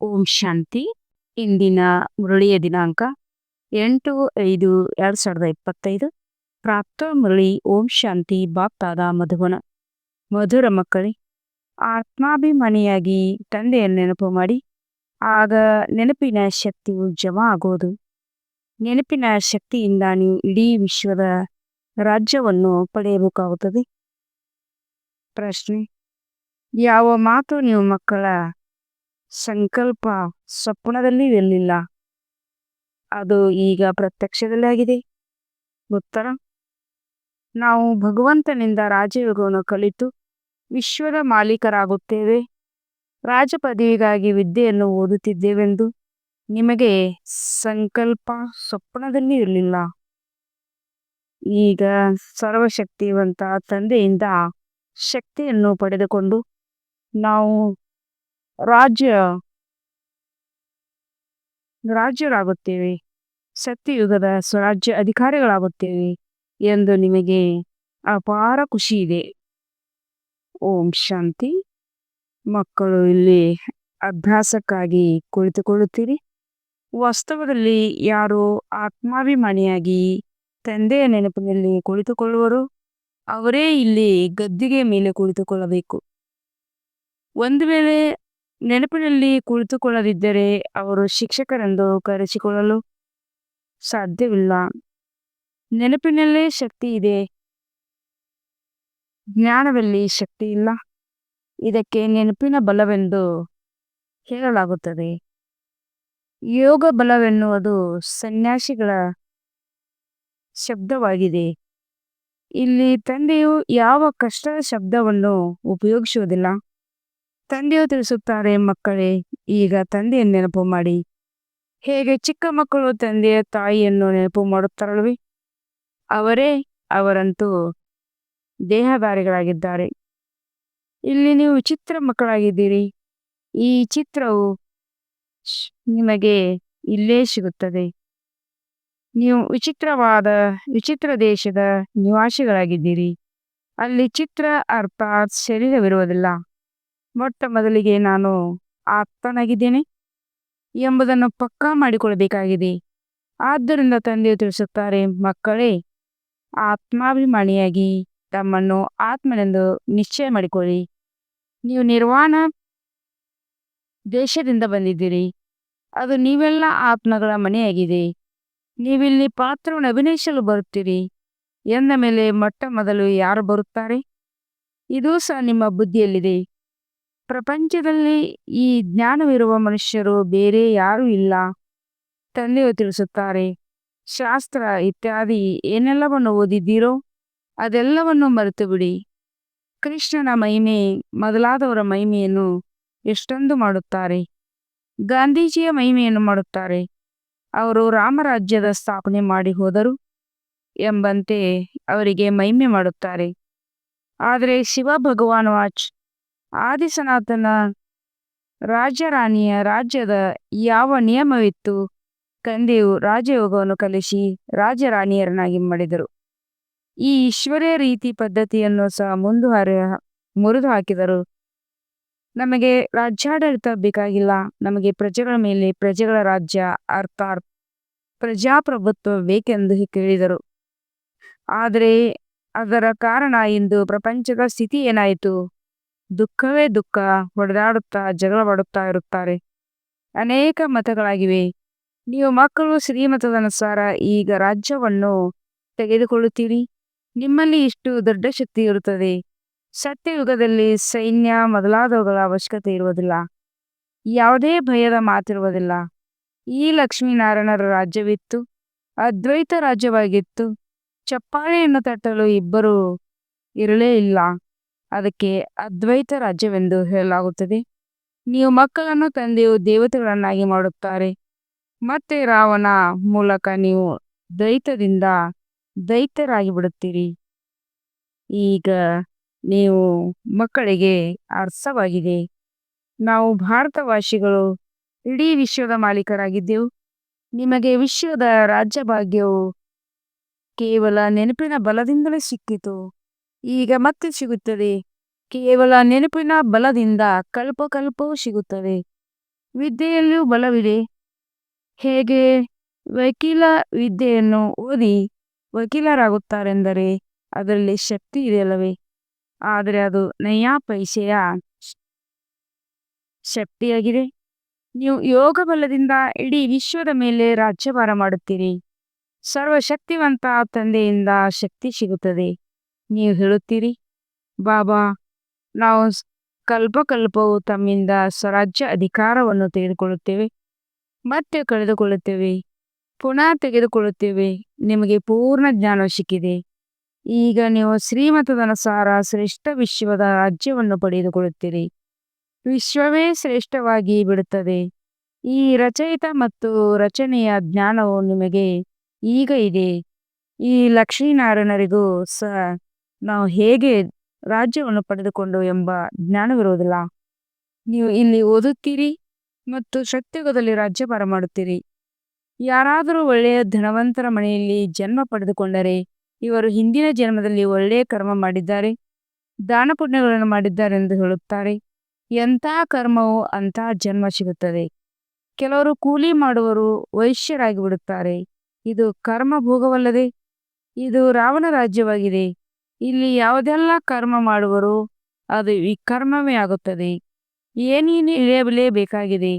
ಓಂ ಶಾಂತಿ. ಇಂದಿನ ಮುರಳಿಯ ದಿನಾಂಕ ಎಂಟು ಐದು ಎರಡು ಸಾವಿರದ ಇಪ್ಪತ್ತೈದು. ಪ್ರಾಪ್ತ ಮುರಳಿ ಓಂ ಶಾಂತಿ ಬಾಪ್ತಾದ ಮಧುವನ. ಮಧುರ ಮಕ್ಕಳೇ, ಆತ್ಮಾಭಿಮಾನಿಯಾಗಿ ತಂದೆಯನ್ನು ನೆನಪು ಮಾಡಿ. ಆಗ ನೆನಪಿನ ಶಕ್ತಿಯು ಜಮಾ ಆಗೋದು. ನೆನಪಿನ ಶಕ್ತಿಯಿಂದ ನೀವು ಇಡೀ ವಿಶ್ವದ ರಾಜ್ಯವನ್ನು ಪಡೆಯಬೇಕಾಗುತ್ತದೆ. ಪ್ರಶ್ನೆ, ಯಾವ ಮಾತು ನೀವು ಮಕ್ಕಳ ಸಂಕಲ್ಪ ಸ್ವಪ್ನದಲ್ಲಿ ಇರಲಿಲ್ಲ. ಅದು ಈಗ ಪ್ರತ್ಯಕ್ಷದಲ್ಲಿ ಆಗಿದೆ. ಉತ್ತರ? ನಾವು ಭಗವಂತನಿಂದ ರಾಜಯೋಗವನ್ನು ಕಲಿತು ವಿಶ್ವದ ಮಾಲೀಕರಾಗುತ್ತೇವೆ. ರಾಜಪದವಿಗಾಗಿ ವಿದ್ಯೆಯನ್ನು ಓದುತ್ತಿದ್ದೇವೆಂದು ನಿಮಗೆ ಸಂಕಲ್ಪ ಸ್ವಪ್ನದಲ್ಲಿ ಇರಲಿಲ್ಲ. ಈಗ ಸರ್ವಶಕ್ತಿವಂತ ತಂದೆಯಿಂದ ಶಕ್ತಿಯನ್ನು ಪಡೆದುಕೊಂಡು ನಾವು ರಾಜ್ಯ, ರಾಜ್ಯರಾಗುತ್ತೇವೆ. ಸತ್ಯಯುಗದ ಸ್ವರಾಜ್ಯ ಅಧಿಕಾರಿಗಳಾಗುತ್ತೇವೆ ಎಂದು ನಿಮಗೆ ಅಪಾರ ಖುಷಿ ಇದೆ. ಓಂ ಶಾಂತಿ. ಮಕ್ಕಳು ಇಲ್ಲಿ ಅಭ್ಯಾಸಕ್ಕಾಗಿ ಕುಳಿತುಕೊಳ್ಳುತ್ತೀರಿ. ವಾಸ್ತವದಲ್ಲಿ ಯಾರು ಆತ್ಮಾಭಿಮಾನಿಯಾಗಿ ತಂದೆಯ ನೆನಪಿನಲ್ಲಿ ಕುಳಿತುಕೊಳ್ಳುವರು. ಅವರೇ ಇಲ್ಲಿ ಗದ್ದಿಗೆ ಮೇಲೆ ಕುಳಿತುಕೊಳ್ಳಬೇಕು. ಒಂದು ವೇಳೆ ನೆನಪಿನಲ್ಲಿ ಕುಳಿತುಕೊಳ್ಳದಿದ್ದರೆ ಅವರು ಶಿಕ್ಷಕರೆಂದು ಕರೆಸಿಕೊಳ್ಳಲು ಸಾಧ್ಯವಿಲ್ಲ. ನೆನಪಿನಲ್ಲೇ ಶಕ್ತಿ ಇದೆ. ಜ್ಞಾನದಲ್ಲಿ ಶಕ್ತಿ ಇಲ್ಲ. ಇದಕ್ಕೆ ನೆನಪಿನ ಬಲವೆಂದು ಹೇಳಲಾಗುತ್ತದೆ. ಯೋಗ ಬಲವೆನ್ನುವುದು ಸನ್ಯಾಸಿಗಳ ಶಬ್ದವಾಗಿದೆ. ಇಲ್ಲಿ ತಂದೆಯು ಯಾವ ಕಷ್ಟದ ಶಬ್ದವನ್ನು ಉಪಯೋಗಿಸುವುದಿಲ್ಲ. ತಂದೆಯು ತಿಳಿಸುತ್ತಾರೆ, ಮಕ್ಕಳೇ, ಈಗ ತಂದೆಯನ್ನು ನೆನಪು ಮಾಡಿ. ಹೇಗೆ ಚಿಕ್ಕ ಮಕ್ಕಳು ತಂದೆಯ ತಾಯಿಯನ್ನು ನೆನಪು ಮಾಡುತ್ತಾರಲ್ವೇ ಅವರೇ ಅವರಂತೂ ದೇಹಧಾರಿಗಳಾಗಿದ್ದಾರೆ. ಇಲ್ಲಿ ನೀವು ಚಿತ್ರ ಮಕ್ಕಳಾಗಿದ್ದೀರಿ. ಈ ಚಿತ್ರವು ನಿಮಗೆ ಇಲ್ಲೇ ಸಿಗುತ್ತದೆ. ನೀವು ವಿಚಿತ್ರವಾದ, ವಿಚಿತ್ರ ದೇಶದ ನಿವಾಸಿಗಳಾಗಿದ್ದೀರಿ. ಅಲ್ಲಿ ಚಿತ್ರ ಅರ್ಥಾತ್ ಶರೀರವಿರುವುದಿಲ್ಲ. ಮೊಟ್ಟ ಮೊದಲಿಗೆ ನಾನು ಆಪ್ತನಾಗಿದ್ದೇನೆ ಎಂಬುದನ್ನು ಪಕ್ಕಾ ಮಾಡಿಕೊಳ್ಳಬೇಕಾಗಿದೆ. ಆದ್ದರಿಂದ ತಂದೆಯು ತಿಳಿಸುತ್ತಾರೆ, ಮಕ್ಕಳೇ, ಆತ್ಮಾಭಿಮಾನಿಯಾಗಿ ತಮ್ಮನ್ನು ಆತ್ಮನೆಂದು ನಿಶ್ಚಯ ಮಾಡಿಕೊಳ್ಳಿ. ನೀವು ನಿರ್ವಾಣ ದೇಶದಿಂದ ಬಂದಿದ್ದೀರಿ. ಅದು ನೀವೆಲ್ಲ ಆತ್ಮಗಳ ಮನೆಯಾಗಿದೆ. ನೀವಿಲ್ಲಿ ಪಾತ್ರವನ್ನು ಅಭಿನಯಿಸಲು ಬರುತ್ತೀರಿ. ಎಂದ ಮೇಲೆ ಮೊಟ್ಟ ಮೊದಲು ಯಾರು ಬರುತ್ತಾರೆ? ಇದು ಸಹ ನಿಮ್ಮ ಬುದ್ಧಿಯಲ್ಲಿದೆ. ಪ್ರಪಂಚದಲ್ಲಿ ಈ ಜ್ಞಾನವಿರುವ ಮನುಷ್ಯರು ಬೇರೆ ಯಾರೂ ಇಲ್ಲ. ತಂದೆಯು ತಿಳಿಸುತ್ತಾರೆ, ಶಾಸ್ತ್ರ ಇತ್ಯಾದಿ ಏನೆಲ್ಲವನ್ನು ಓದಿದ್ದೀರೋ ಅದೆಲ್ಲವನ್ನು ಮರೆತು ಬಿಡಿ ಕೃಷ್ಣನ ಮಹಿಮೆ ಮೊದಲಾದವರ ಮಹಿಮೆಯನ್ನು ಎಷ್ಟೊಂದು ಮಾಡುತ್ತಾರೆ. ಗಾಂಧೀಜಿಯ ಮಹಿಮೆಯನ್ನು ಮಾಡುತ್ತಾರೆ. ಅವರು ರಾಮರಾಜ್ಯದ ಸ್ಥಾಪನೆ ಮಾಡಿ ಹೋದರು ಎಂಬಂತೆ ಅವರಿಗೆ ಮಹಿಮೆ ಮಾಡುತ್ತಾರೆ. ಆದರೆ ಶಿವ ಭಗವಾನ್ ವಾಚ್ ಆದಿ ಸನಾತನ ರಾಜರಾಣಿಯ ರಾಜ್ಯದ ಯಾವ ನಿಯಮವಿತ್ತು? ಕಂದೆಯು ರಾಜಯೋಗವನ್ನು ಕಲಿಸಿ ರಾಜರಾಣಿಯರನ್ನಾಗಿ ಮಾಡಿದರು. ಈ ಈಶ್ವರ್ಯ ರೀತಿ ಪದ್ಧತಿಯನ್ನು ಸಹ ಮುಂದುವರೆ ಮುರಿದು ಹಾಕಿದರು. ನಮಗೆ ರಾಜ್ಯಾಡಳಿತ ಬೇಕಾಗಿಲ್ಲ. ನಮಗೆ ಪ್ರಜೆಗಳ ಮೇಲೆ ಪ್ರಜೆಗಳ ರಾಜ್ಯ ಅರ್ಥಾತ್ ಪ್ರಜಾಪ್ರಭುತ್ವ ಬೇಕೆಂದು ಕೇಳಿದರು. ಆದರೆ ಅದರ ಕಾರಣ ಇಂದು ಪ್ರಪಂಚದ ಸ್ಥಿತಿ ಏನಾಯಿತು? ದುಃಖವೇ ದುಃಖ, ಹೊಡೆದಾಡುತ್ತಾ, ಜಗಳವಾಡುತ್ತಾ ಇರುತ್ತಾರೆ. ಅನೇಕ ಮತಗಳಾಗಿವೆ. ನೀವು ಮಕ್ಕಳು ಶ್ರೀಮತದನುಸಾರ ಈಗ ರಾಜ್ಯವನ್ನು ತೆಗೆದುಕೊಳ್ಳುತ್ತೀರಿ. ನಿಮ್ಮಲ್ಲಿ ಇಷ್ಟು ದೊಡ್ಡ ಶಕ್ತಿ ಇರುತ್ತದೆ. ಸತ್ಯಯುಗದಲ್ಲಿ ಸೈನ್ಯ ಮೊದಲಾದವುಗಳ ಅವಶ್ಯಕತೆ ಇರುವುದಿಲ್ಲ. ಯಾವುದೇ ಭಯದ ಮಾತಿರುವುದಿಲ್ಲ. ಈ ಲಕ್ಷ್ಮೀನಾರಾಯಣರ ರಾಜ್ಯವಿತ್ತು. ಅದ್ವೈತ ರಾಜ್ಯವಾಗಿತ್ತು. ಚಪ್ಪಾಳೆಯನ್ನು ತಟ್ಟಲು ಇಬ್ಬರು ಇರಲೇ ಇಲ್ಲ. ಅದಕ್ಕೆ ಅದ್ವೈತ ರಾಜ್ಯವೆಂದು ಹೇಳಲಾಗುತ್ತದೆ. ನೀವು ಮಕ್ಕಳನ್ನು ತಂದೆಯು ದೇವತೆಗಳನ್ನಾಗಿ ಮಾಡುತ್ತಾರೆ. ಮತ್ತೆ ರಾವಣ ಮೂಲಕ ನೀವು ದೈತದಿಂದ ದೈತ್ಯರಾಗಿ ಬಿಡುತ್ತೀರಿ ಈಗ ನೀವು ಮಕ್ಕಳಿಗೆ ಅರ್ಥವಾಗಿದೆ ನಾವು ಭಾರತವಾಸಿಗಳು ಇಡೀ ವಿಶ್ವದ ಮಾಲೀಕರಾಗಿದ್ದೆವು. ನಿಮಗೆ ವಿಶ್ವದ ರಾಜ್ಯಭಾಗ್ಯವು ಕೇವಲ ನೆನಪಿನ ಬಲದಿಂದಲೇ ಸಿಕ್ಕಿತು. ಈಗ ಮತ್ತೆ ಸಿಗುತ್ತದೆ. ಕೇವಲ ನೆನಪಿನ ಬಲದಿಂದ ಕಲ್ಪ ಕಲ್ಪವು ಸಿಗುತ್ತದೆ. ವಿದ್ಯೆಯಲ್ಲೂ ಬಲವಿದೆ. ಹೇಗೆ? ವಕೀಲ ವಿದ್ಯೆಯನ್ನು ಓದಿ ವಕೀಲರಾಗುತ್ತಾರೆಂದರೆ ಅದರಲ್ಲಿ ಶಕ್ತಿ ಇದೆಯಲ್ಲವೇ ಆದರೆ ಅದು ನಯಾ ಪೈಸೆಯ ಶಕ್ತಿಯಾಗಿದೆ. ನೀವು ಯೋಗ ಬಲದಿಂದ ಇಡೀ ವಿಶ್ವದ ಮೇಲೆ ರಾಜ್ಯಭಾರ ಮಾಡುತ್ತೀರಿ. ಸರ್ವಶಕ್ತಿವಂತ ತಂದೆಯಿಂದ ಶಕ್ತಿ ಸಿಗುತ್ತದೆ. ನೀವು ಹೇಳುತ್ತೀರಿ? ಬಾಬಾ, ನಾವು ಕಲ್ಪಕಲ್ಪವು ತಮ್ಮಿಂದ ಸ್ವರಾಜ್ಯ ಅಧಿಕಾರವನ್ನು ತೆಗೆದುಕೊಳ್ಳುತ್ತೇವೆ. ಮತ್ತೆ ಕಳೆದುಕೊಳ್ಳುತ್ತೇವೆ. ಪುನಃ ತೆಗೆದುಕೊಳ್ಳುತ್ತೇವೆ. ನಿಮಗೆ ಪೂರ್ಣ ಜ್ಞಾನ ಸಿಕ್ಕಿದೆ. ಈಗ ನೀವು ಶ್ರೀಮತದನುಸಾರ ಶ್ರೇಷ್ಠ ವಿಶ್ವದ ರಾಜ್ಯವನ್ನು ಪಡೆದುಕೊಳ್ಳುತ್ತೀರಿ. ವಿಶ್ವವೇ ಶ್ರೇಷ್ಠವಾಗಿ ಬಿಡುತ್ತದೆ. ಈ ರಚಯಿತ ಮತ್ತು ರಚನೆಯ ಜ್ಞಾನವು ನಿಮಗೆ ಈಗ ಇದೆ. ಈ ಲಕ್ಷ್ಮೀನಾರಾಯಣರಿಗೂ ಸಹ ನಾವು ಹೇಗೆ ರಾಜ್ಯವನ್ನು ಪಡೆದುಕೊಂಡು ಎಂಬ ಜ್ಞಾನವಿರುವುದಿಲ್ಲ ನೀವು ಇಲ್ಲಿ ಓದುತ್ತೀರಿ ಮತ್ತು ಶಕ್ತಿಯುಗದಲ್ಲಿ ರಾಜ್ಯಭಾರ ಮಾಡುತ್ತೀರಿ. ಯಾರಾದರೂ ಒಳ್ಳೆಯ ಧನವಂತರ ಮನೆಯಲ್ಲಿ ಜನ್ಮ ಪಡೆದುಕೊಂಡರೆ ಇವರು ಹಿಂದಿನ ಜನ್ಮದಲ್ಲಿ ಒಳ್ಳೆಯ ಕರ್ಮ ಮಾಡಿದ್ದಾರೆ, ದಾನ ಪುಣ್ಯಗಳನ್ನು ಮಾಡಿದ್ದಾರೆ ಎಂದು ಹೇಳುತ್ತಾರೆ. ಎಂಥ ಕರ್ಮವು ಅಂಥ ಜನ್ಮ ಸಿಗುತ್ತದೆ. ಕೆಲವರು ಕೂಲಿ ಮಾಡುವರು ವೈಶ್ಯರಾಗಿ ಬಿಡುತ್ತಾರೆ. ಇದು ಕರ್ಮ ಭೋಗವಲ್ಲದೆ ಇದು ರಾವಣ ರಾಜ್ಯವಾಗಿದೆ. ಇಲ್ಲಿ ಯಾವುದೆಲ್ಲ ಕರ್ಮ ಮಾಡುವರು? ಅದು ವಿಕರ್ಮವೇ ಆಗುತ್ತದೆ. ಏನೇನು ಇಳಿಯಲೇಬೇಕಾಗಿದೆ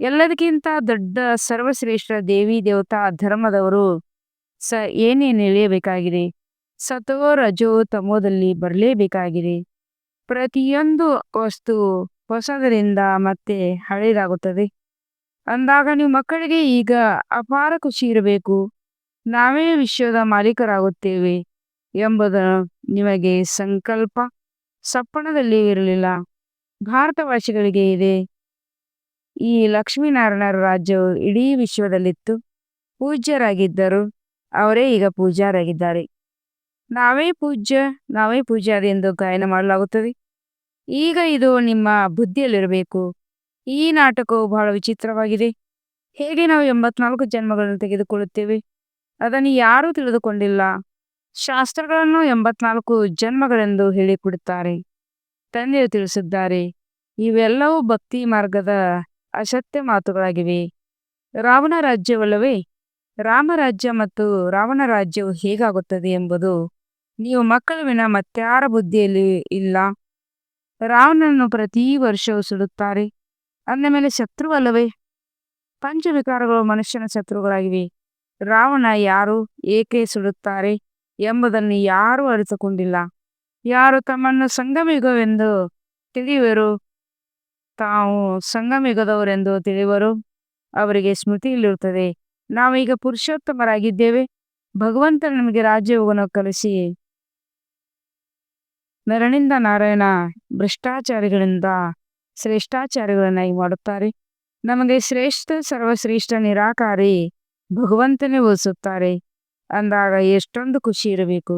ಎಲ್ಲದಕ್ಕಿಂತ ದೊಡ್ಡ ಸರ್ವಶ್ರೇಷ್ಠ ದೇವಿ, ದೇವತಾ, ಧರ್ಮದವರು ಸ ಏನೇನು ಇಳಿಯಬೇಕಾಗಿದೆ? ಸತೋ ರಜೋ ತಮೋದಲ್ಲಿ ಬರಲೇಬೇಕಾಗಿದೆ. ಪ್ರತಿಯೊಂದು ವಸ್ತು ಹೊಸದರಿಂದ ಮತ್ತೆ ಹಳೆಯದಾಗುತ್ತದೆ ಅಂದಾಗ ನೀವು ಮಕ್ಕಳಿಗೆ ಈಗ ಅಪಾರ ಖುಷಿ ಇರಬೇಕು. ನಾವೇ ವಿಶ್ವದ ಮಾಲೀಕರಾಗುತ್ತೇವೆ. ಎಂಬುದು ನಿಮಗೆ ಸಂಕಲ್ಪ. ಸಪ್ಪಣದಲ್ಲಿ ಇರಲಿಲ್ಲ. ಭಾರತವಾಸಿಗಳಿಗೆ ಇದೆ. ಈ ಲಕ್ಷ್ಮೀನಾರಾಯಣರ ರಾಜ್ಯವು ಇಡೀ ವಿಶ್ವದಲ್ಲಿತ್ತು. ಪೂಜ್ಯರಾಗಿದ್ದರು. ಅವರೇ ಈಗ ಪೂಜ್ಯರಾಗಿದ್ದಾರೆ ನಾವೇ ಪೂಜ್ಯ, ನಾವೇ ಪೂಜ್ಯರು ಎಂದು ಗಾಯನ ಮಾಡಲಾಗುತ್ತದೆ. ಈಗ ಇದು ನಿಮ್ಮ ಬುದ್ಧಿಯಲ್ಲಿರಬೇಕು. ಈ ನಾಟಕವು ಬಹಳ ವಿಚಿತ್ರವಾಗಿದೆ. ಹೇಗೆ ನಾವು ಎಂಬತ್ನಾಲ್ಕು ಜನ್ಮಗಳನ್ನು ತೆಗೆದುಕೊಳ್ಳುತ್ತೇವೆ? ಅದನ್ನು ಯಾರೂ ತಿಳಿದುಕೊಂಡಿಲ್ಲ. ಶಾಸ್ತ್ರಗಳನ್ನು ಎಂಬತ್ನಾಲ್ಕು ಜನ್ಮಗಳೆಂದು ಹೇಳಿಕೊಡುತ್ತಾರೆ. ತಂದೆಯು ತಿಳಿಸಿದ್ದಾರೆ, ಇವೆಲ್ಲವೂ ಭಕ್ತಿ ಮಾರ್ಗದ ಅಸತ್ಯ ಮಾತುಗಳಾಗಿವೆ. ರಾವಣ ರಾಜ್ಯವಲ್ಲವೇ? ರಾಮರಾಜ್ಯ ಮತ್ತು ರಾವಣ ರಾಜ್ಯವು ಹೇಗಾಗುತ್ತದೆ ಎಂಬುದು ನೀವು ಮಕ್ಕಳ ವಿನ ಮತ್ಯಾರ ಬುದ್ಧಿಯಲ್ಲಿ ಇಲ್ಲ. ರಾವಣನನ್ನು ಪ್ರತಿ ವರ್ಷವೂ ಸುಡುತ್ತಾರೆ ಅಂದ ಮೇಲೆ ಶತ್ರುವಲ್ಲವೇ? ಪಂಚವಿಕಾರಗಳು ಮನುಷ್ಯನ ಶತ್ರುಗಳಾಗಿವೆ. ರಾವಣ ಯಾರು? ಏಕೆ ಸುಡುತ್ತಾರೆ? ಎಂಬುದನ್ನು ಯಾರೂ ಅರಿತುಕೊಂಡಿಲ್ಲ. ಯಾರು ತಮ್ಮನ್ನು ಸಂಗಮಿಗವೆಂದು ತಿಳಿಯುವರು ತಾವು ಸಂಗಮಿಗದವರೆಂದು ತಿಳಿಯುವರು ಅವರಿಗೆ ಸ್ಮೃತಿಯಲ್ಲಿರುತ್ತದೆ. ನಾವೀಗ ಪುರುಷೋತ್ತಮರಾಗಿದ್ದೇವೆ. ಭಗವಂತ ನಮಗೆ ರಾಜ್ಯವನ್ನು ಕಲಿಸಿ. ನರನಿಂದ ನಾರಾಯಣ ಭ್ರಷ್ಟಾಚಾರಿಗಳಿಂದ ಶ್ರೇಷ್ಠಾಚಾರಿಗಳನ್ನಾಗಿ ಮಾಡುತ್ತಾರೆ. ನಮಗೆ ಶ್ರೇಷ್ಠ, ಸರ್ವಶ್ರೇಷ್ಠ, ನಿರಾಕಾರಿ ಭಗವಂತನೇ ಓದಿಸುತ್ತಾರೆ ಅಂದಾಗ ಎಷ್ಟೊಂದು ಖುಷಿ ಇರಬೇಕು.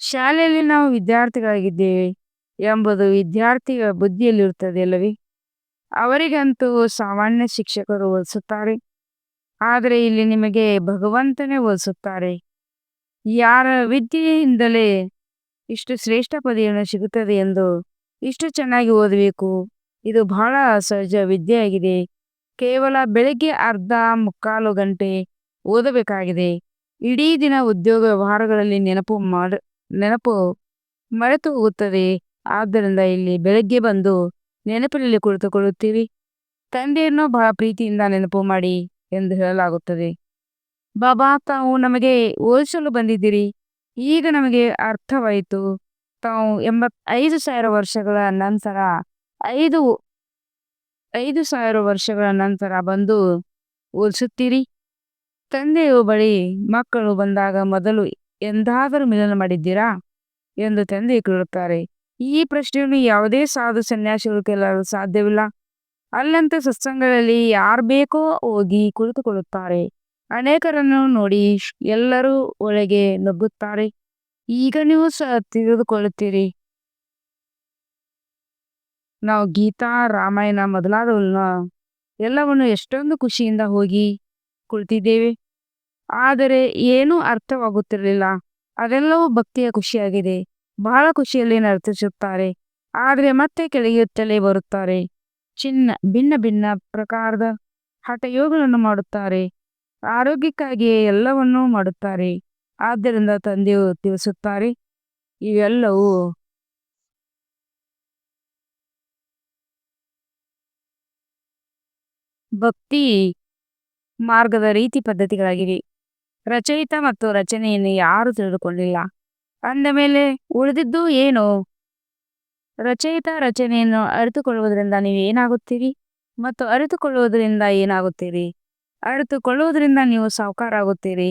ಶಾಲೆಯಲ್ಲಿ ನಾವು ವಿದ್ಯಾರ್ಥಿಗಳಾಗಿದ್ದೇವೆ ಎಂಬುದು ವಿದ್ಯಾರ್ಥಿಗಳ ಬುದ್ಧಿಯಲ್ಲಿರುತ್ತದೆ ಅಲ್ಲವೇ? ಅವರಿಗಂತೂ ಸಾಮಾನ್ಯ ಶಿಕ್ಷಕರು ಓದಿಸುತ್ತಾರೆ ಆದರೆ ಇಲ್ಲಿ ನಿಮಗೆ ಭಗವಂತನೇ ಓದಿಸುತ್ತಾರೆ ಯಾರ ವಿದ್ಯೆಯಿಂದಲೇ ಇಷ್ಟು ಶ್ರೇಷ್ಠ ಪದವಿಯನ್ನು ಸಿಗುತ್ತದೆ ಎಂದು ಇಷ್ಟು ಚೆನ್ನಾಗಿ ಓದಬೇಕು. ಇದು ಬಹಳ ಸಹಜ ವಿದ್ಯೆಯಾಗಿದೆ. ಕೇವಲ ಬೆಳಗ್ಗೆ ಅರ್ಧ ಮುಕ್ಕಾಲು ಗಂಟೆ ಓದಬೇಕಾಗಿದೆ. ಇಡೀ ದಿನ ಉದ್ಯೋಗ ವ್ಯವಹಾರಗಳಲ್ಲಿ ನೆನಪು ಮಾಡ, ನೆನಪು ಮರೆತು ಹೋಗುತ್ತದೆ ಆದ್ದರಿಂದ ಇಲ್ಲಿ ಬೆಳಗ್ಗೆ ಬಂದು ನೆನಪಿನಲ್ಲಿ ಕುಳಿತುಕೊಳ್ಳುತ್ತೀವಿ ತಂದೆಯನ್ನು ಬಹಳ ಪ್ರೀತಿಯಿಂದ ನೆನಪು ಮಾಡಿ ಎಂದು ಹೇಳಲಾಗುತ್ತದೆ. ಬಾಬಾ, ತಾವು ನಮಗೆ ಓದಿಸಲು ಬಂದಿದ್ದೀರಿ. ಈಗ ನಮಗೆ ಅರ್ಥವಾಯಿತು. ತಾವು ಎಂಬತ್ ಐದು ಸಾವಿರ ವರ್ಷಗಳ ನಂತರ, ಐದು ಐದು ಸಾವಿರ ವರ್ಷಗಳ ನಂತರ ಬಂದು ಓದಿಸುತ್ತೀರಿ. ತಂದೆಯು ಬಳಿ ಮಕ್ಕಳು ಬಂದಾಗ ಮೊದಲು ಎಂದಾದರೂ ಮಿಲನ ಮಾಡಿದ್ದೀರಾ? ಎಂದು ತಂದೆ ಕೇಳುತ್ತಾರೆ. ಈ ಪ್ರಶ್ನೆಯನ್ನು ಯಾವುದೇ ಸಾಧು ಸನ್ಯಾಸಿಗಳು ಕೇಳಲು ಸಾಧ್ಯವಿಲ್ಲ. ಅಲ್ಲಂತ ಸತ್ಸಂಗಗಳಲ್ಲಿ ಯಾರು ಬೇಕೋ ಹೋಗಿ ಕುಳಿತುಕೊಳ್ಳುತ್ತಾರೆ. ಅನೇಕರನ್ನು ನೋಡಿ ಎಲ್ಲರೂ ಒಳಗೆ ನುಗ್ಗುತ್ತಾರೆ. ಈಗ ನೀವು ಸಹ ತಿಳಿದುಕೊಳ್ಳುತ್ತೀರಿ. ನಾವು ಗೀತಾ, ರಾಮಾಯಣ ಮೊದಲಾದವನ್ನ ಎಲ್ಲವನ್ನು ಎಷ್ಟೊಂದು ಖುಷಿಯಿಂದ ಹೋಗಿ ಕುಳಿತಿದ್ದೇವೆ. ಆದರೆ ಏನೂ ಅರ್ಥವಾಗುತ್ತಿರಲಿಲ್ಲ. ಅದೆಲ್ಲವೂ ಭಕ್ತಿಯ ಖುಷಿಯಾಗಿದೆ. ಬಹಳ ಖುಷಿಯಲ್ಲಿ ನರ್ತಿಸುತ್ತಾರೆ. ಆದರೆ ಮತ್ತೆ ಕೆಳಗಿಯುತ್ತಲೇ ಬರುತ್ತಾರೆ. ಚಿನ್ನ, ಭಿನ್ನ ಭಿನ್ನ ಪ್ರಕಾರದ ಹಠಯೋಗಗಳನ್ನು ಮಾಡುತ್ತಾರೆ. ಆರೋಗ್ಯಕ್ಕಾಗಿ ಎಲ್ಲವನ್ನೂ ಮಾಡುತ್ತಾರೆ. ಆದ್ದರಿಂದ ತಂದೆಯು ತಿಳಿಸುತ್ತಾರೆ, ಇವೆಲ್ಲವೂ ಭಕ್ತಿ ಮಾರ್ಗದ ರೀತಿ ಪದ್ಧತಿಗಳಾಗಿವೆ. ರಚಯಿತ ಮತ್ತು ರಚನೆಯನ್ನು ಯಾರು ತಿಳಿದುಕೊಂಡಿಲ್ಲ. ಅಂದ ಮೇಲೆ, ಉಳಿದಿದ್ದು ಏನು? ರಚಯಿತ ರಚನೆಯನ್ನು ಅರಿತುಕೊಳ್ಳುವುದರಿಂದ ನೀವು ಏನಾಗುತ್ತೀರಿ? ಮತ್ತು ಅರಿತುಕೊಳ್ಳುವುದರಿಂದ ಏನಾಗುತ್ತೀರಿ? ಅರಿತುಕೊಳ್ಳುವುದರಿಂದ ನೀವು ಸಾವುಕಾರ ಆಗುತ್ತೀರಿ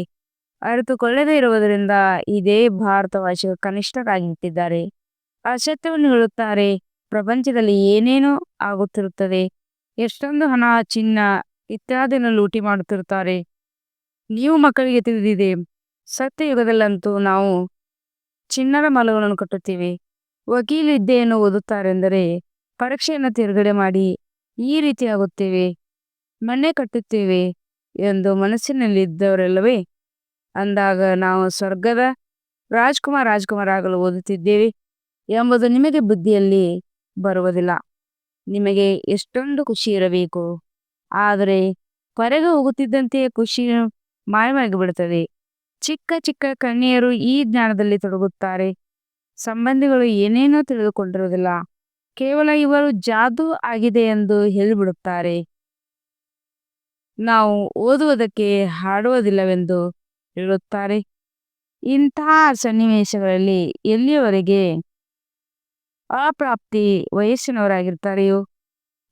ಅರಿತುಕೊಳ್ಳದೇ ಇರುವುದರಿಂದ ಇದೇ ಭಾರತವಾಸಿಗಳು ಕನಿಷ್ಠರಾಗಿಟ್ಟಿದ್ದಾರೆ. ಅಸತ್ಯವನ್ನು ಹೇಳುತ್ತಾರೆ, ಪ್ರಪಂಚದಲ್ಲಿ ಏನೇನೋ ಆಗುತ್ತಿರುತ್ತದೆ, ಎಷ್ಟೊಂದು ಹಣ, ಚಿನ್ನ ಇತ್ಯಾದಿಯನ್ನು ಲೂಟಿ ಮಾಡುತ್ತಿರುತ್ತಾರೆ. ನೀವು ಮಕ್ಕಳಿಗೆ ತಿಳಿದಿದೆ, ಸತ್ಯಯುಗದಲ್ಲಂತೂ ನಾವು ಚಿನ್ನದ ಮಲಗಳನ್ನು ಕಟ್ಟುತ್ತೀವಿ. ವಕೀಲಿದ್ದೆಯನ್ನು ಓದುತ್ತಾರೆಂದರೆ ಪರೀಕ್ಷೆಯನ್ನು ತಿರುಗಡೆ ಮಾಡಿ ಈ ರೀತಿ ಆಗುತ್ತೇವೆ ಮನೆ ಕಟ್ಟುತ್ತೇವೆ ಎಂದು ಮನಸ್ಸಿನಲ್ಲಿದ್ದವರೆಲ್ಲವೇ ಅಂದಾಗ ನಾವು ಸ್ವರ್ಗದ ರಾಜ್ಕುಮಾರ್ ರಾಜ್ಕುಮಾರ್ ಆಗಲು ಓದುತ್ತಿದ್ದೇವೆ ಎಂಬುದು ನಿಮಗೆ ಬುದ್ಧಿಯಲ್ಲಿ ಬರುವುದಿಲ್ಲ. ನಿಮಗೆ ಎಷ್ಟೊಂದು ಖುಷಿ ಇರಬೇಕು, ಆದರೆ ಹೊರಗೆ ಹೋಗುತ್ತಿದ್ದಂತೆಯೇ ಖುಷಿ ಮಾಯವಾಗಿ ಬಿಡುತ್ತದೆ ಚಿಕ್ಕ ಚಿಕ್ಕ ಕನ್ಯೆಯರು ಈ ಜ್ಞಾನದಲ್ಲಿ ತೊಡಗುತ್ತಾರೆ. ಸಂಬಂಧಿಗಳು ಏನೇನೋ ತಿಳಿದುಕೊಂಡಿರುವುದಿಲ್ಲ. ಕೇವಲ ಇವರು ಜಾದು ಆಗಿದೆ ಎಂದು ಹೇಳಿಬಿಡುತ್ತಾರೆ. ನಾವು ಓದುವುದಕ್ಕೆ ಹಾಡುವುದಿಲ್ಲವೆಂದು ಹೇಳುತ್ತಾರೆ. ಇಂತಹ ಸನ್ನಿವೇಶಗಳಲ್ಲಿ ಎಲ್ಲಿಯವರೆಗೆ ಅಪ್ರಾಪ್ತಿ ವಯಸ್ಸಿನವರಾಗಿರ್ತಾರೆಯೋ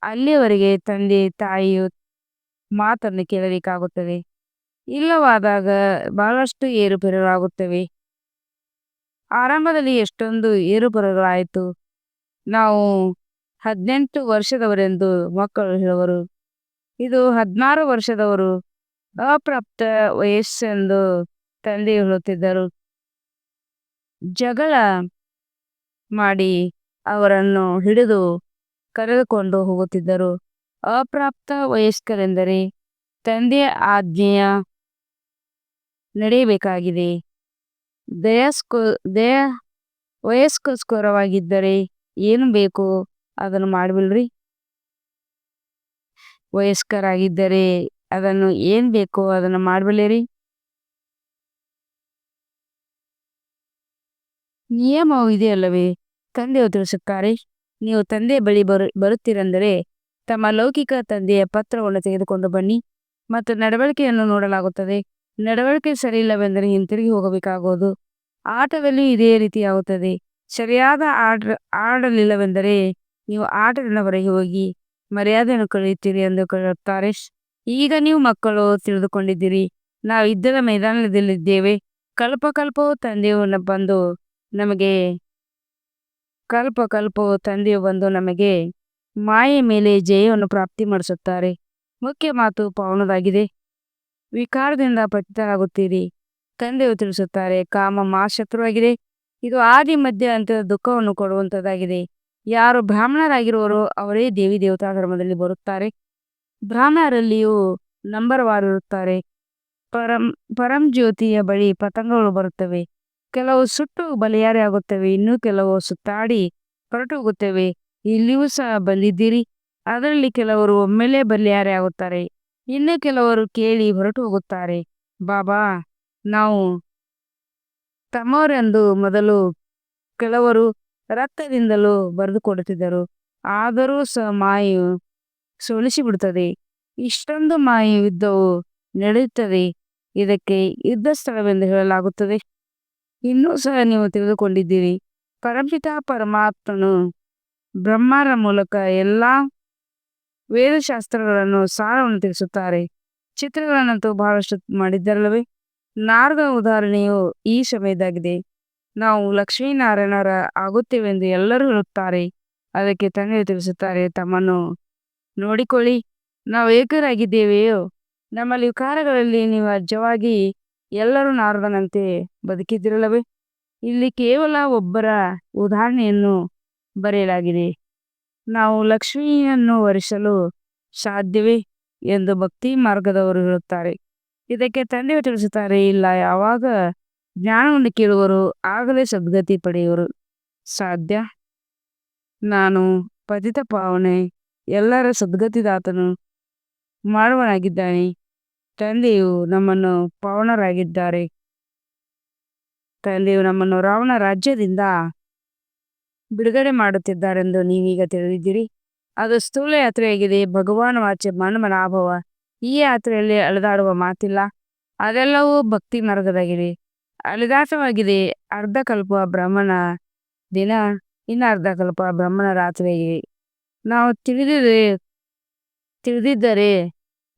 ಅಲ್ಲಿಯವರೆಗೆ ತಂದೆ ತಾಯಿಯು ಮಾತನ್ನು ಕೇಳಬೇಕಾಗುತ್ತದೆ. ಇಲ್ಲವಾದಾಗ ಬಹಳಷ್ಟು ಏರುಪೇರುಗಳಾಗುತ್ತವೆ ಆರಂಭದಲ್ಲಿ ಎಷ್ಟೊಂದು ಏರುಪೇರುಗಳಾಯಿತು. ನಾವು ಹದಿನೆಂಟು ವರ್ಷದವರೆಂದು ಮಕ್ಕಳು ಹೇಳುವರು. ಇದು ಹದಿನಾರು ವರ್ಷದವರು ಅಪ್ರಾಪ್ತ ವಯಸ್ಸೆಂದು ತಂದೆ ಹೇಳುತ್ತಿದ್ದರು. ಜಗಳ ಮಾಡಿ ಅವರನ್ನು ಹಿಡಿದು ಕರೆದುಕೊಂಡು ಹೋಗುತ್ತಿದ್ದರು. ಅಪ್ರಾಪ್ತ ವಯಸ್ಕರೆಂದರೆ ತಂದೆಯ ಆಜ್ಞೆಯ ನಡೆಯಬೇಕಾಗಿದೆ. ದಯಸ್ಕೋ, ದಯ, ವಯಸ್ಕೋಸ್ಕರವಾಗಿದ್ದರೆ ಏನು ಬೇಕು ಅದನ್ನು ಮಾಡಬಿಲ್ರಿ ವಯಸ್ಕರಾಗಿದ್ದರೆ ಅದನ್ನು ಏನು ಬೇಕೋ ಅದನ್ನು ಮಾಡಬಲ್ಲಿರಿ ನಿಯಮವು ಇದೆಯಲ್ಲವೇ? ತಂದೆಯು ತಿಳಿಸುತ್ತಾರೆ, ನೀವು ತಂದೆ ಬಳಿ ಬರು, ಬರುತ್ತೀರೆಂದರೆ ತಮ್ಮ ಲೌಕಿಕ ತಂದೆಯ ಪತ್ರವನ್ನು ತೆಗೆದುಕೊಂಡು ಬನ್ನಿ ಮತ್ತು ನಡವಳಿಕೆಯನ್ನು ನೋಡಲಾಗುತ್ತದೆ. ನಡವಳಿಕೆ ಸರಿಯಿಲ್ಲವೆಂದರೆ ಹಿಂತಿರುಗಿ ಹೋಗಬೇಕಾಗುವುದು ಆಟದಲ್ಲಿ ಇದೇ ರೀತಿ ಆಗುತ್ತದೆ. ಸರಿಯಾದ ಆಟ ಆಡಲಿಲ್ಲವೆಂದರೆ ನೀವು ಆಟದಿಂದ ಹೊರಗೆ ಹೋಗಿ ಮರ್ಯಾದೆಯನ್ನು ಕಳೆಯುತ್ತೀರಿ ಎಂದು ಕೇಳುತ್ತಾರೆ ಈಗ ನೀವು ಮಕ್ಕಳು ತಿಳಿದುಕೊಂಡಿದ್ದೀರಿ. ನಾವು ಯುದ್ಧದ ಮೈದಾನದಲ್ಲಿದ್ದೇವೆ. ಕಲ್ಪ ಕಲ್ಪವು ತಂದೆಯು ಬಂದು ನಮಗೆ ಕಲ್ಪ ಕಲ್ಪವು ತಂದೆಯು ಬಂದು ನಮಗೆ ಮಾಯೆ ಮೇಲೆ ಜಯವನ್ನು ಪ್ರಾಪ್ತಿ ಮಾಡಿಸುತ್ತಾರೆ. ಮುಖ್ಯ ಮಾತು ಪವನದಾಗಿದೆ ವಿಕಾರದಿಂದ ಪತಿತರಾಗುತ್ತೀರಿ ತಂದೆಯು ತಿಳಿಸುತ್ತಾರೆ, ಕಾಮ ಮಾ ಶತ್ರುವಾಗಿದೆ. ಇದು ಆದಿ, ಮಧ್ಯ ಅಂತ ದುಃಖವನ್ನು ಕೊಡುವಂಥದ್ದಾಗಿದೆ ಯಾರು ಬ್ರಾಹ್ಮಣರಾಗಿರುವರೋ ಅವರೇ ದೇವಿ ದೇವತಾ ಧರ್ಮದಲ್ಲಿ ಬರುತ್ತಾರೆ. ಬ್ರಾಹ್ಮಣರಲ್ಲಿಯೂ ನಂಬರ್ ವಾರ್ ಇರುತ್ತಾರೆ ಪರಂ ಪರಂ ಜ್ಯೋತಿಯ ಬಳಿ ಪತಂಗಗಳು ಬರುತ್ತವೆ. ಕೆಲವು ಸುಟ್ಟು ಬಲಿಯಾರಿ ಆಗುತ್ತವೆ, ಇನ್ನೂ ಕೆಲವು ಸುತ್ತಾಡಿ ಹೊರಟು ಹೋಗುತ್ತವೆ ಇಲ್ಲಿಯೂ ಸಹ ಬಂದಿದ್ದೀರಿ. ಅದರಲ್ಲಿ ಕೆಲವರು ಒಮ್ಮೆಲೆ ಬಲಿಯಾರಿ ಆಗುತ್ತಾರೆ. ಇನ್ನು ಕೆಲವರು ಕೇಳಿ ಹೊರಟು ಹೋಗುತ್ತಾರೆ ಬಾಬಾ, ನಾವು ತಮ್ಮವರೆಂದು ಮೊದಲು ಕೆಲವರು ರಕ್ತದಿಂದಲೂ ಬರೆದುಕೊಡುತ್ತಿದ್ದರು. ಆದರೂ ಸಹ ಮಾಯು ಸೋಲಿಸಿಬಿಡುತ್ತದೆ. ಇಷ್ಟೊಂದು ಮಾಯು ಯುದ್ಧವು ನಡೆಯುತ್ತದೆ. ಇದಕ್ಕೆ ಯುದ್ಧ ಸ್ಥಳವೆಂದು ಹೇಳಲಾಗುತ್ತದೆ. ಇನ್ನೂ ಸಹ ನೀವು ತಿಳಿದುಕೊಂಡಿದ್ದೀರಿ. ಪರಮಪಿತ ಪರಮಾತ್ಮನು ಬ್ರಹ್ಮರ ಮೂಲಕ ಎಲ್ಲ ವೇದಶಾಸ್ತ್ರಗಳನ್ನು ಸಾರವನ್ನು ತಿಳಿಸುತ್ತಾರೆ. ಚಿತ್ರಗಳನ್ನಂತೂ ಬಹಳಷ್ಟು ಮಾಡಿದ್ದರಲ್ಲವೇ? ನಾರದ ಉದಾಹರಣೆಯು ಈ ಸಮಯದಾಗಿದೆ. ನಾವು ಲಕ್ಷ್ಮೀನಾರಾಯಣರ ಆಗುತ್ತೇವೆಂದು ಎಲ್ಲರೂ ಹೇಳುತ್ತಾರೆ. ಅದಕ್ಕೆ ತಂದೆ ತಿಳಿಸುತ್ತಾರೆ, ತಮ್ಮನ್ನು ನೋಡಿಕೊಳ್ಳಿ. ನಾವು ಏಕರಾಗಿದ್ದೇವೆಯೋ? ನಮ್ಮಲ್ಲಿ ವಿಕಾರಗಳಲ್ಲಿ ನೀವು ಅಜ್ಜವಾಗಿ ಎಲ್ಲರೂ ನಾರದನಂತೆ ಬದುಕಿದ್ದಿರಲ್ಲವೇ? ಇಲ್ಲಿ ಕೇವಲ ಒಬ್ಬರ ಉದಾಹರಣೆಯನ್ನು ಬರೆಯಲಾಗಿದೆ. ನಾವು ಲಕ್ಷ್ಮಿಯನ್ನು ವರಿಸಲು ಸಾಧ್ಯವೇ ಎಂದು ಭಕ್ತಿ ಮಾರ್ಗದವರು ಹೇಳುತ್ತಾರೆ. ಇದಕ್ಕೆ ತಂದೆಯು ತಿಳಿಸುತ್ತಾರೆ, ಇಲ್ಲ, ಯಾವಾಗ ಜ್ಞಾನವನ್ನು ಕೇಳುವರು ಆಗಲೇ ಸದ್ಗತಿ ಪಡೆಯುವರು. ಸಾಧ್ಯ? ನಾನು ಪತಿತ ಪಾವನೆ, ಎಲ್ಲರ ಸದ್ಗತಿದಾತನು ಮಾಡುವನಾಗಿದ್ದಾನೆ. ತಂದೆಯು ನಮ್ಮನ್ನು ಪಾವನರಾಗಿದ್ದಾರೆ. ತಂದೆಯು ನಮ್ಮನ್ನು ರಾವಣ ರಾಜ್ಯದಿಂದ ಬಿಡುಗಡೆ ಮಾಡುತ್ತಿದ್ದಾರೆಂದು ನೀವೀಗ ತಿಳಿದಿದ್ದೀರಿ. ಅದು ಸ್ಥೂಲ ಯಾತ್ರೆಯಾಗಿದೆ. ಭಗವಾನ್ ವಾಚೆ ಮನಮನಾಭವ ಈ ಯಾತ್ರೆಯಲ್ಲಿ ಅಳೆದಾಡುವ ಮಾತಿಲ್ಲ. ಅದೆಲ್ಲವೂ ಭಕ್ತಿ ಮಾರ್ಗದಾಗಿದೆ. ಅಲೆದಾಟವಾಗಿದೆ ಅರ್ಧ ಕಲ್ಪ ಬ್ರಹ್ಮನ ದಿನ, ಇನ್ನು ಅರ್ಧ ಕಲ್ಪ ಬ್ರಹ್ಮನ ರಾತ್ರಿಯಾಗಿದೆ. ನಾವು ತಿಳಿದಿದೆ, ತಿಳಿದಿದ್ದರೆ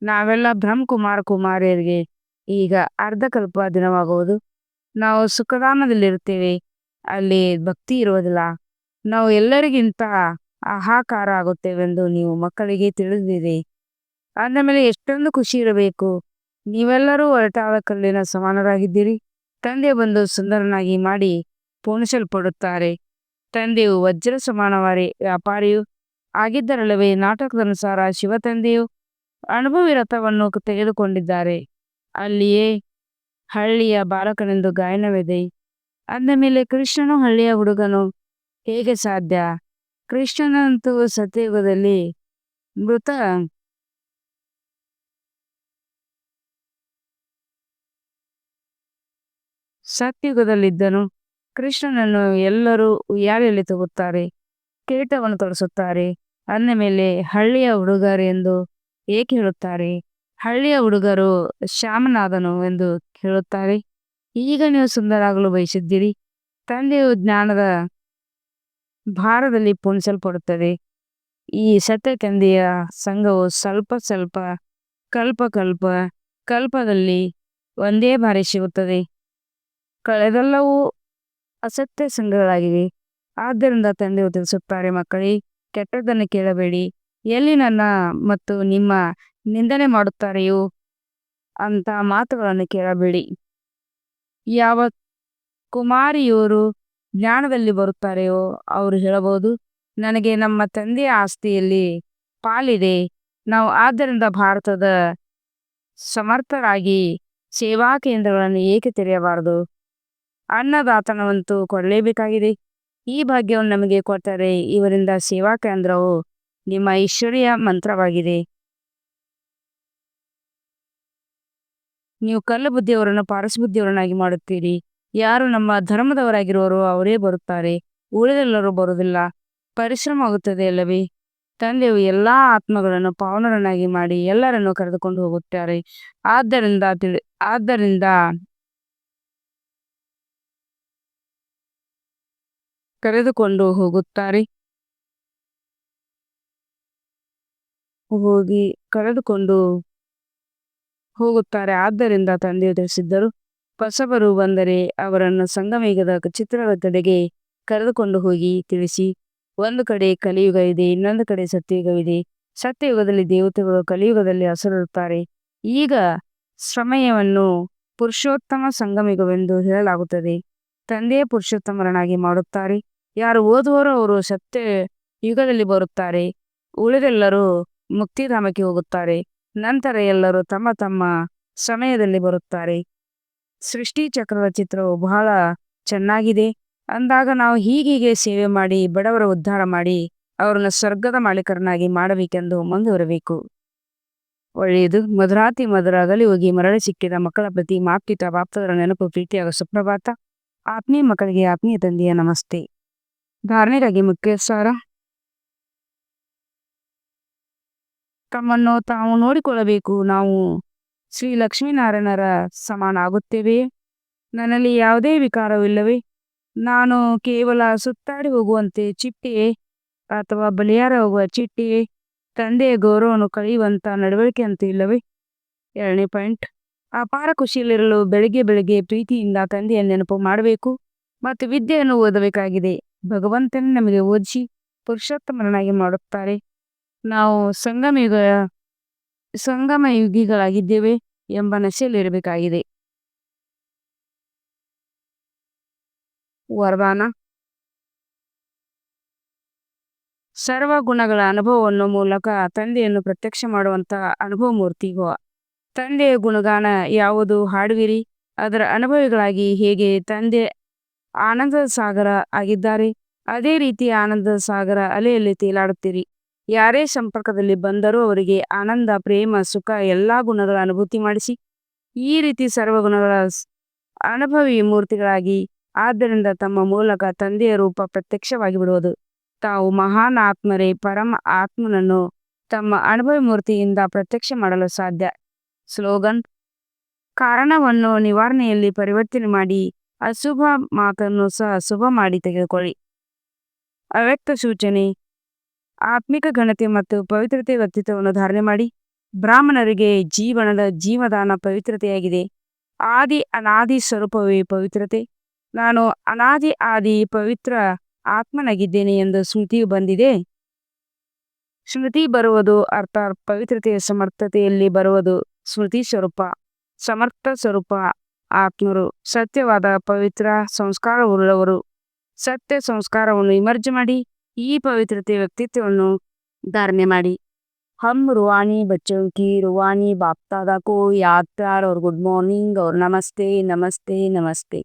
ನಾವೆಲ್ಲ ಬ್ರಹ್ಮ ಕುಮಾರ ಕುಮಾರಿಯರಿಗೆ ಈಗ ಅರ್ಧ ಕಲ್ಪ ದಿನವಾಗುವುದು. ನಾವು ಸುಖಧಾಮದಲ್ಲಿರುತ್ತೇವೆ. ಅಲ್ಲಿ ಭಕ್ತಿ ಇರುವುದಿಲ್ಲ. ನಾವು ಎಲ್ಲರಿಗಿಂತ ಆಹಾಕಾರ ಆಗುತ್ತೇವೆಂದು ನೀವು ಮಕ್ಕಳಿಗೆ ತಿಳಿದಿದೆ ಅಂದ ಮೇಲೆ ಎಷ್ಟೊಂದು ಖುಷಿ ಇರಬೇಕು. ನೀವೆಲ್ಲರೂ ಒರಟಾದ ಕಲ್ಲಿನ ಸಮಾನರಾಗಿದ್ದೀರಿ. ತಂದೆ ಬಂದು ಸುಂದರನಾಗಿ ಮಾಡಿ ಪೋಣಿಸಲ್ಪಡುತ್ತಾರೆ. ತಂದೆಯು ವಜ್ರ ಸಮಾನವಾರಿ ವ್ಯಾಪಾರಿಯು ಆಗಿದ್ದರಲ್ಲವೇ ನಾಟಕದನುಸಾರ ಶಿವ ತಂದೆಯು ಅನುಭವಿ ರಥವನ್ನು ತೆಗೆದುಕೊಂಡಿದ್ದಾರೆ. ಅಲ್ಲಿಯೇ ಹಳ್ಳಿಯ ಬಾಲಕನೆಂದು ಗಾಯನವಿದೆ. ಅಂದ ಮೇಲೆ ಕೃಷ್ಣನು ಹಳ್ಳಿಯ ಹುಡುಗನು ಹೇಗೆ ಸಾಧ್ಯ? ಕೃಷ್ಣನಂತೂ ಸತ್ಯಯುಗದಲ್ಲಿ ಮೃತ ಸತ್ಯಯುಗದಲ್ಲಿದ್ದನು. ಕೃಷ್ಣನನ್ನು ಎಲ್ಲರೂ ಉಯ್ಯಾಲೆಯಲ್ಲಿ ತಗುತ್ತಾರೆ, ಕಿರೀಟವನ್ನು ತೊಡಿಸುತ್ತಾರೆ, ಅಂದ ಮೇಲೆ ಹಳ್ಳಿಯ ಹುಡುಗರು ಎಂದು ಏಕೆ ಹೇಳುತ್ತಾರೆ? ಹಳ್ಳಿಯ ಹುಡುಗರು ಶ್ಯಾಮನಾದನು ಎಂದು ಹೇಳುತ್ತಾರೆ ಈಗ ನೀವು ಸುಂದರಾಗಲು ಬಯಸಿದ್ದೀರಿ. ತಂದೆಯು ಜ್ಞಾನದ ಭಾರದಲ್ಲಿ ಪೋಣಿಸಲ್ಪಡುತ್ತದೆ ಈ ಸತ್ಯ ತಂದೆಯ ಸಂಘವು ಸ್ವಲ್ಪ ಸ್ವಲ್ಪ, ಕಲ್ಪ ಕಲ್ಪ, ಕಲ್ಪದಲ್ಲಿ ಒಂದೇ ಬಾರಿ ಸಿಗುತ್ತದೆ ಕಳೆದೆಲ್ಲವೂ ಅಸತ್ಯ ಸಂಘಗಳಾಗಿವೆ. ಆದ್ದರಿಂದ ತಂದೆಯು ತಿಳಿಸುತ್ತಾರೆ, ಮಕ್ಕಳೇ, ಕೆಟ್ಟದ್ದನ್ನು ಕೇಳಬೇಡಿ. ಎಲ್ಲಿ ನನ್ನ ಮತ್ತು ನಿಮ್ಮ ನಿಂದನೆ ಮಾಡುತ್ತಾರೆಯೋ ಅಂತ ಮಾತುಗಳನ್ನು ಕೇಳಬೇಡಿ. ಯಾವ ಕುಮಾರಿಯವರು ಜ್ಞಾನದಲ್ಲಿ ಬರುತ್ತಾರೆಯೋ ಅವರು ಹೇಳಬಹುದು, ನನಗೆ ನಮ್ಮ ತಂದೆಯ ಆಸ್ತಿಯಲ್ಲಿ ಪಾಲಿದೆ. ನಾವು ಆದ್ದರಿಂದ ಭಾರತದ ಸಮರ್ಥರಾಗಿ ಸೇವಾ ಕೇಂದ್ರಗಳನ್ನು ಏಕೆ ತೆರೆಯಬಾರದು? ಅನ್ನದಾತನವಂತೂ ಕೊಡಲೇಬೇಕಾಗಿದೆ. ಈ ಭಾಗ್ಯವನ್ನು ನಮಗೆ ಕೊಟ್ಟರೆ ಇವರಿಂದ ಸೇವಾ ಕೇಂದ್ರವು ನಿಮ್ಮ ಐಶ್ವರ್ಯ ಮಂತ್ರವಾಗಿದೆ. ನೀವು ಕಲ್ಲು ಬುದ್ಧಿಯವರನ್ನು ಪಾರಸ ಬುದ್ಧಿಯವರನ್ನಾಗಿ ಮಾಡುತ್ತೀರಿ. ಯಾರು ನಮ್ಮ ಧರ್ಮದವರಾಗಿರುವರು ಅವರೇ ಬರುತ್ತಾರೆ. ಉಳಿದೆಲ್ಲರೂ ಬರುವುದಿಲ್ಲ. ಪರಿಶ್ರಮ ಆಗುತ್ತದೆ ಅಲ್ಲವೇ? ತಂದೆಯು ಎಲ್ಲಾ ಆತ್ಮಗಳನ್ನು ಪಾವನರನ್ನಾಗಿ ಮಾಡಿ ಎಲ್ಲರನ್ನು ಕರೆದುಕೊಂಡು ಹೋಗುತ್ತಾರೆ. ಆದ್ದರಿಂದ ತಿಳಿ, ಆದ್ದರಿಂದ ಕರೆದುಕೊಂಡು ಹೋಗುತ್ತಾರೆ. ಹೋಗಿ ಕರೆದುಕೊಂಡು ಹೋಗುತ್ತಾರೆ. ಆದ್ದರಿಂದ ತಂದೆಯು ತಿಳಿಸಿದ್ದರು. ಹೊಸಬರು ಬಂದರೆ ಅವರನ್ನು ಸಂಗಮೇಗದ ಚಿತ್ರಗಡೆಗೆ ಕರೆದುಕೊಂಡು ಹೋಗಿ ತಿಳಿಸಿ, ಒಂದು ಕಡೆ ಕಲಿಯುಗ ಇದೆ ಇನ್ನೊಂದು ಕಡೆ ಸತ್ಯಯುಗವಿದೆ. ಸತ್ಯಯುಗದಲ್ಲಿ ದೇವತೆಗಳು ಕಲಿಯುಗದಲ್ಲಿ ಹಸರಿರುತ್ತಾರೆ ಈಗ ಸಮಯವನ್ನು ಪುರುಷೋತ್ತಮ ಸಂಗಮಿಗವೆಂದು ಹೇಳಲಾಗುತ್ತದೆ. ತಂದೆಯೇ ಪುರುಷೋತ್ತಮರನಾಗಿ ಮಾಡುತ್ತಾರೆ. ಯಾರು ಓದುವರೋ ಅವರು ಸತ್ಯ ಯುಗದಲ್ಲಿ ಬರುತ್ತಾರೆ. ಉಳಿದೆಲ್ಲರೂ ಮುಕ್ತಿಧಾಮಕ್ಕೆ ಹೋಗುತ್ತಾರೆ. ನಂತರ ಎಲ್ಲರೂ ತಮ್ಮ ತಮ್ಮ ಸಮಯದಲ್ಲಿ ಬರುತ್ತಾರೆ. ಸೃಷ್ಟಿ ಚಕ್ರದ ಚಿತ್ರವು ಬಹಳ ಚೆನ್ನಾಗಿದೆ. ಅಂದಾಗ ನಾವು ಹೀಗೀಗೆ ಸೇವೆ ಮಾಡಿ, ಬಡವರ ಉದ್ಧಾರ ಮಾಡಿ, ಅವರನ್ನು ಸ್ವರ್ಗದ ಮಾಲೀಕರನ್ನಾಗಿ ಮಾಡಬೇಕೆಂದು ಮುಂದುವರಬೇಕು. ಒಳ್ಳೆಯದು. ಮಧುರಾತಿ ಮಧುರಾಗಲಿ ಹೋಗಿ ಮರಳಿ ಸಿಕ್ಕಿದ ಮಕ್ಕಳ ಪ್ರತಿ ಮಾಪ್ತಿತ ಬಾಪ್ತದರ ನೆನಪು ಪ್ರೀತಿಯಾಗ ಸುಪ್ರಭಾತ. ಆತ್ಮೀಯ ಮಕ್ಕಳಿಗೆ ಆತ್ಮೀಯ ತಂದೆಯ ನಮಸ್ತೆ. ಧಾರ್ಮಿಕಾಗಿ ಸಾರ ತಮ್ಮನ್ನು ತಾವು ನೋಡಿಕೊಳ್ಳಬೇಕು. ನಾವು ಶ್ರೀ ಲಕ್ಷ್ಮೀನಾರಾಯಣರ ಸಮಾನ ಆಗುತ್ತೇವೆ ನನ್ನಲ್ಲಿ ಯಾವುದೇ ವಿಕಾರವಿಲ್ಲವೇ? ನಾನು ಕೇವಲ ಸುತ್ತಾಡಿ ಹೋಗುವಂತೆ ಚಿಟ್ಟೆಯೇ ಅಥವಾ ಬಲಿಯಾರ ಹೋಗುವ ಚಿಟ್ಟೆಯೇ? ತಂದೆಯ ಗೌರವವನ್ನು ಕಳೆಯುವಂಥ ನಡವಳಿಕೆ ಅಂತ ಇಲ್ಲವೇ? ಎರಡನೇ ಪಾಯಿಂಟ್. ಅಪಾರ ಖುಷಿಯಲ್ಲಿರಲು ಬೆಳಿಗ್ಗೆ ಬೆಳಗ್ಗೆ ಪ್ರೀತಿಯಿಂದ ತಂದೆಯ ನೆನಪು ಮಾಡಬೇಕು ಮತ್ತು ವಿದ್ಯೆಯನ್ನು ಓದಬೇಕಾಗಿದೆ. ಭಗವಂತನೇ ನಮಗೆ ಓದಿಸಿ ಪುರುಷೋತ್ತಮರನಾಗಿ ಮಾಡುತ್ತಾರೆ. ನಾವು ಸಂಗಮಿಗ ಸಂಗಮ ಯುಗಿಗಳಾಗಿದ್ದೇವೆ ಎಂಬ ನಶೆಯಲ್ಲಿರಬೇಕಾಗಿದೆ ವರದಾನ. ಸರ್ವ ಗುಣಗಳ ಅನುಭವವನ್ನು ಮೂಲಕ ತಂದೆಯನ್ನು ಪ್ರತ್ಯಕ್ಷ ಮಾಡುವಂತಹ ಅನುಭವ ಮೂರ್ತಿ ಹೋ ತಂದೆಯ ಗುಣಗಾನ ಯಾವುದು ಹಾಡುವಿರಿ. ಅದರ ಅನುಭವಿಗಳಾಗಿ ಹೇಗೆ ತಂದೆ ಆನಂದ ಸಾಗರ ಆಗಿದ್ದಾರೆ. ಅದೇ ರೀತಿ ಆನಂದ ಸಾಗರ ಅಲೆಯಲ್ಲಿ ತೇಲಾಡುತ್ತೀರಿ. ಯಾರೇ ಸಂಪರ್ಕದಲ್ಲಿ ಬಂದರೂ ಅವರಿಗೆ ಆನಂದ, ಪ್ರೇಮ, ಸುಖ ಎಲ್ಲ ಗುಣಗಳ ಅನುಭೂತಿ ಮಾಡಿಸಿ. ಈ ರೀತಿ ಸರ್ವಗುಣಗಳ ಅನುಭವಿ ಮೂರ್ತಿಗಳಾಗಿ ಆದ್ದರಿಂದ ತಮ್ಮ ಮೂಲಕ ತಂದೆಯ ರೂಪ ಪ್ರತ್ಯಕ್ಷವಾಗಿ ಬಿಡುವುದು ತಾವು ಮಹಾನ್ ಆತ್ಮರೇ, ಪರಮ ಆತ್ಮನನ್ನು ತಮ್ಮ ಅನುಭವಿ ಮೂರ್ತಿಯಿಂದ ಪ್ರತ್ಯಕ್ಷ ಮಾಡಲು ಸಾಧ್ಯ. ಸ್ಲೋಗನ್, ಕಾರಣವನ್ನು ನಿವಾರಣೆಯಲ್ಲಿ ಪರಿವರ್ತನೆ ಮಾಡಿ, ಅಶುಭ ಮಾತನ್ನು ಸಹ ಶುಭ ಮಾಡಿ ತೆಗೆದುಕೊಳ್ಳಿ. ಅವ್ಯಕ್ತ ಸೂಚನೆ ಆತ್ಮಿಕ ಘನತೆ ಮತ್ತು ಪವಿತ್ರತೆ ವ್ಯಕ್ತಿತ್ವವನ್ನು ಧಾರಣೆ ಮಾಡಿ ಬ್ರಾಹ್ಮಣರಿಗೆ ಜೀವನದ ಜೀವದಾನ ಪವಿತ್ರತೆಯಾಗಿದೆ. ಆದಿ ಅನಾದಿ ಸ್ವರೂಪವೇ ಪವಿತ್ರತೆ. ನಾನು ಅನಾದಿ ಆದಿ ಪವಿತ್ರ ಆತ್ಮನಾಗಿದ್ದೇನೆ ಎಂದು ಸ್ಮೃತಿಯು ಬಂದಿದೆ. ಸ್ಮೃತಿ ಬರುವುದು ಅರ್ಥಾತ್ ಪವಿತ್ರತೆಯ ಸಮರ್ಥತೆಯಲ್ಲಿ ಬರುವುದು ಸ್ಮೃತಿ ಸ್ವರೂಪ. ಸಮರ್ಥ ಸ್ವರೂಪ ಆತ್ಮರು. ಸತ್ಯವಾದ ಪವಿತ್ರ ಸಂಸ್ಕಾರವುಳ್ಳವರು. ಸತ್ಯ ಸಂಸ್ಕಾರವನ್ನು ವಿಮರ್ಜೆ ಮಾಡಿ ಈ ಪವಿತ್ರತೆ ವ್ಯಕ್ತಿತ್ವವನ್ನು ಧಾರಣೆ ಮಾಡಿ. ಹಮ್ ರುವಾನಿ ಬಚ್ಚಂ ಕಿ ರುವಾನಿ ಬಾಪ್ತಾದಕೋ ಯಾದ್ ಪ್ಯಾರ್ ಅವ್ರ ಗುಡ್ ಮಾರ್ನಿಂಗ್ ಅವ್ರ ನಮಸ್ತೆ ನಮಸ್ತೆ ನಮಸ್ತೆ.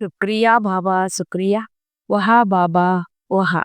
ಸುಕ್ರಿಯಾ ಬಾಬಾ ಸುಕ್ರಿಯಾ ವಹಾ ಬಾಬಾ ವಹಾ.